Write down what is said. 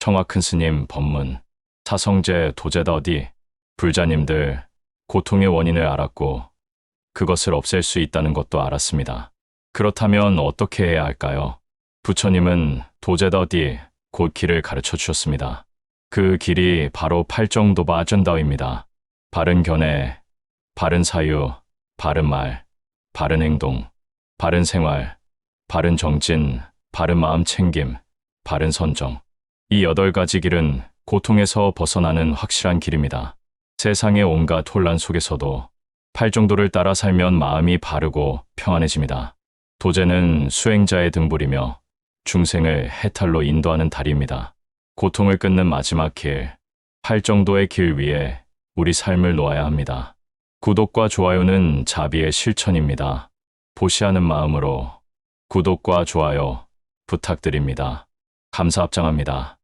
청아 큰 스님 법문, 사성제 도제더디, 불자님들 고통의 원인을 알았고 그것을 없앨 수 있다는 것도 알았습니다. 그렇다면 어떻게 해야 할까요? 부처님은 도제더디 곧 길을 가르쳐 주셨습니다. 그 길이 바로 팔정도바 아전다입니다. 바른 견해, 바른 사유, 바른 말, 바른 행동, 바른 생활, 바른 정진, 바른 마음 챙김, 바른 선정. 이 여덟 가지 길은 고통에서 벗어나는 확실한 길입니다. 세상의 온갖 혼란 속에서도 팔정도를 따라 살면 마음이 바르고 평안해집니다. 도제는 수행자의 등불이며 중생을 해탈로 인도하는 다리입니다. 고통을 끊는 마지막 길, 팔정도의 길 위에 우리 삶을 놓아야 합니다. 구독과 좋아요는 자비의 실천입니다. 보시하는 마음으로 구독과 좋아요 부탁드립니다. 감사 합장합니다.